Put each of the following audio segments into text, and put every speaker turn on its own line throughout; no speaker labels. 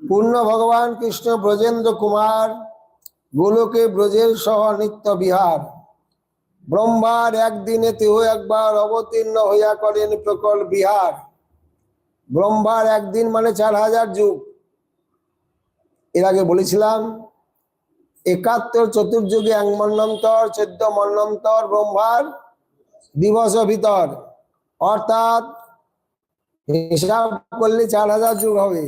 পূর্ণ ভগবান কৃষ্ণ ব্রজেন্দ্র কুমার, গোলকে ব্রজের সহ নিত্য বিহার। ব্রহ্মার একদিনে তেহ একবার অবতীর্ণ হইয়া করেন প্রকল বিহার। ব্রহ্মার একদিন মানে চার হাজার যুগ। এর আগে বলেছিলাম, একাত্তর চতুর্যুগে এক মন্বন্তর চোদ্দ মন্বন্তর ব্রহ্মার দিবস ভিতর। অর্থাৎ হিসাব করলে চার হাজার যুগ হবে।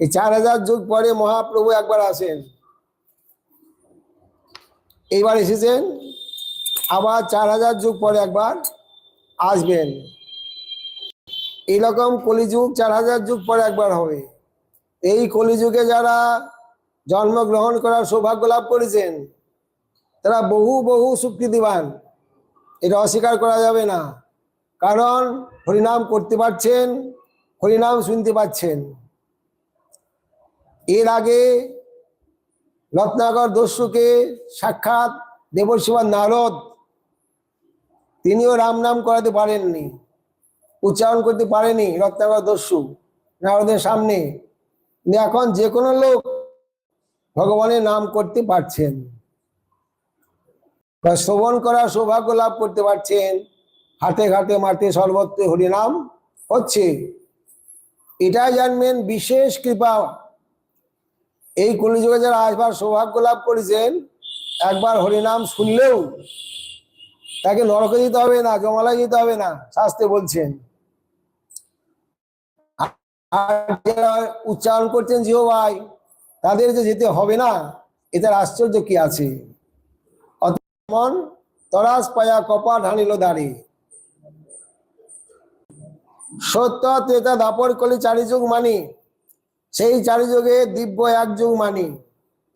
এই চার হাজার যুগ পরে মহাপ্রভু একবার আসেন। এইবার এসেছেন, আবার চার হাজার যুগ পরে একবার আসবেন। এইরকম কলিযুগ চার হাজার যুগ পরে একবার হবে। এই কলিযুগে যারা জন্মগ্রহণ করার সৌভাগ্য লাভ করেছেন, তারা বহু বহু স্বীকৃতিবান এটা অস্বীকার করা যাবে না। কারণ হরিনাম করতে পারছেন, হরিনাম শুনতে পাচ্ছেন। এর আগে রত্নাকর দস্যুকে সাক্ষাৎ দেবশিবান নারদ। তিনিও রাম নাম করাতে পারেননি, উচ্চারণ করতে পারেনি রত্নাকর দস্যু নারদের সামনে। এখন যে কোনো লোক ভগবানের নাম করতে পারছেন বা শ্রবণ করার সৌভাগ্য লাভ করতে পারছেন, হাতে ঘাটে মাঠে সর্বত্র হরিনাম হচ্ছে। এটাই জানবেন বিশেষ কৃপা এই কলিযুগে যারা আসবার সৌভাগ্য লাভ করেছেন, একবার হরিনাম শুনলেও তাকে নরকে যেতে হবে না জমালায় যেতে হবে না শাস্তে বলছেন। উচ্চারণ করছেন জিও ভাই তাদের যে যেতে হবে না, এটার আশ্চর্য কি আছে? মন তরাস পায়া কপা ঢালিল দাঁড়ি। সত্য, ত্রেতা, দাপর কলি চারি যুগ মানি। সেই চারি যুগে দিব্য এক যুগ মানি।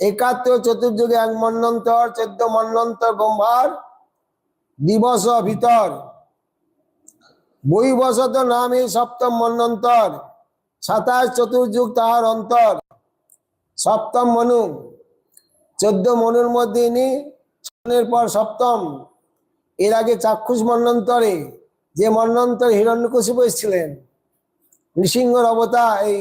একাত্তর চতুর্যুগে এক মন্নন্তর, চোদ্দ মন্নন্তর ব্রহ্মার দিবস ভিতর। বৈবসত নামে সপ্তম মন্নন্তর, সাতাশ চতুর্যুগ তাহার অন্তর। সপ্তম মনু, চোদ্দ মনুর মধ্যে ইনি পর সপ্তম। এর আগে চাক্ষুষ মন্বন্তরে যে মন্নন্তর হিরণ্যকশিপু এসেছিলেন, নৃসিংহর অবতার, এই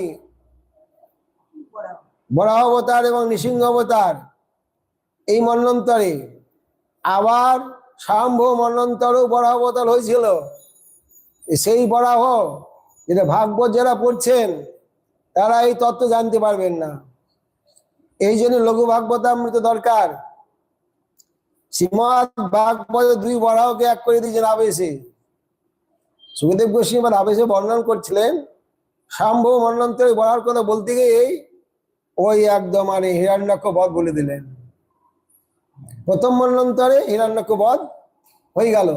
বরাহ অবতার এবং নৃসিংহ অবতার। এই মন্বন্তরে আবার স্বয়ম্ভ মন্বন্তরও বরাহ অবতার হয়েছিল। সেই বরাহ যেটা ভাগবত যারা পড়ছেন, তারা এই তত্ত্ব জানতে পারবেন না। এই জন্য লঘু ভাগবতামৃত দরকার। শ্রীমদ ভাগবত দুই বরাহকে এক করে দিয়েছেন আবেশে। সুখদেব এবার আবেশে বর্ণন করছিলেন। সম্ভব মন্বন্তরে বলার কথা বলতে গিয়েই ওই একদম মানে হিরণ্যক্ষ বধ বলে দিলেন। প্রথম মন্বন্তরে হিরণ্যক্ষ বধ হয়ে গেল।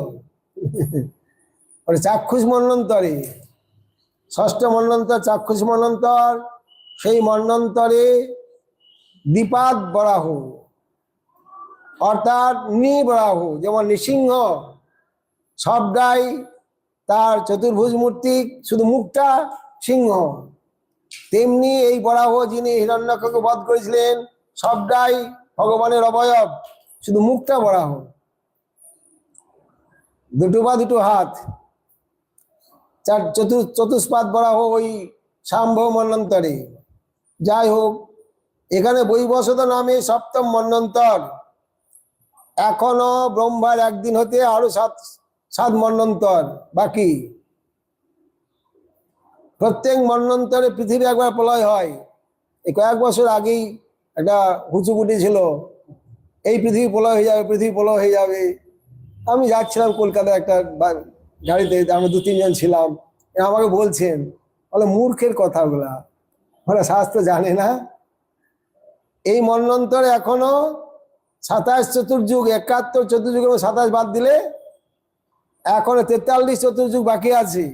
চাক্ষুষ মন্বন্তরে ষষ্ঠ মন্বন্তর চাক্ষুষ মন্বন্তর সেই মন্বন্তরে দ্বিপাদ বরাহ, অর্থাৎ নিবরাহু, যেমন নৃসিংহ, সবটাই তার চতুর্ভুজ মূর্তি, শুধু মুখটা সিংহ। তেমনি এই বরাহ যিনি হিরণ্যক্ষকে বধ করেছিলেন, সবটাই ভগবানের অবয়ব, শুধু মুখটা বরাহ। দুটো বা দুটো হাত, চার চতুর চতুষ্পাদ বরাহ ওই সাম্ভব মন্বন্তরে যাই হোক, এখানে বৈবসত নামে সপ্তম মন্বন্তর এখনও ব্রহ্মার একদিন হতে আরও সাত সাত মন্বন্তর বাকি। প্রত্যেক মন্বন্তরে পৃথিবী একবার প্রলয় হয়। এই কয়েক বছর আগেই একটা হুচুকুটি ছিল। এই পৃথিবী প্রলয় হয়ে যাবে, পৃথিবী প্রলয় হয়ে যাবে। আমি যাচ্ছিলাম কলকাতায় একটা গাড়িতে, আমরা দু তিনজন ছিলাম। আমাকে বলছেন, বলে, মূর্খের কথাগুলা ওরা শাস্ত্র জানে না। এই মন্বন্তরে এখনও সাতাশ চতুর্যুগ, একাত্তর চতুর্যুগ এবং সাতাশ বাদ দিলে এখনও তেতাল্লিশ চতুর্যুগ বাকি আছে।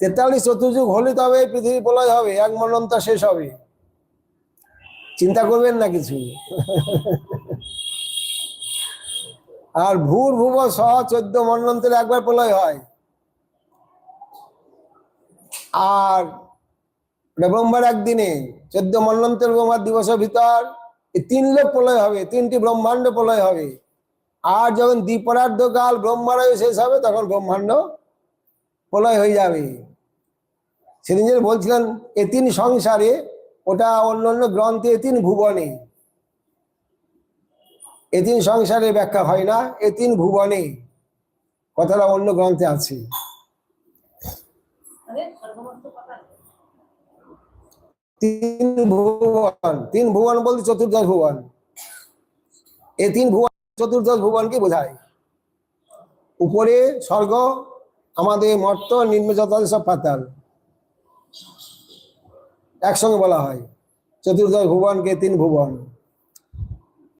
তেতাল্লিশ চতুর্যুগ হলে তবে এই পৃথিবী প্রলয় হবে, এক মন্বন্তর শেষ হবে। চিন্তা করবেন না কিছু। আর ভূর ভুব সহ চোদ্দ মন্বন্তরে একবার প্রলয় হয়। আর ব্রহ্মার একদিনে চোদ্দ মন্বন্তর ব্রহ্মার দিবসের ভিতর তিন লোক প্রলয় হবে, তিনটি ব্রহ্মাণ্ড প্রলয় হবে। আর যখন দ্বীপরার্ধ কাল শেষ হবে, তখন ব্রহ্মাণ্ড প্রলয় হয়ে যাবে। সেদিন যে বলছিলেন এ তিন সংসারে ওটা অন্য অন্য গ্রন্থে এ তিন ভুবনে। এ তিন সংসারে ব্যাখ্যা হয় না এ তিন ভুবনে। কথাটা অন্য গ্রন্থে আছে। তিন ভুবন তিন ভুবন বলতে চতুর্দশ ভুবন। এই তিন ভুবন চতুর্দশ ভুবনকে বোঝায়। উপরে স্বর্গ আমাদের মর্ত নিম্ন যথাযথ সব পাতাল। একসঙ্গে বলা হয়। চতুর্দশ ভুবনকে তিন ভুবন।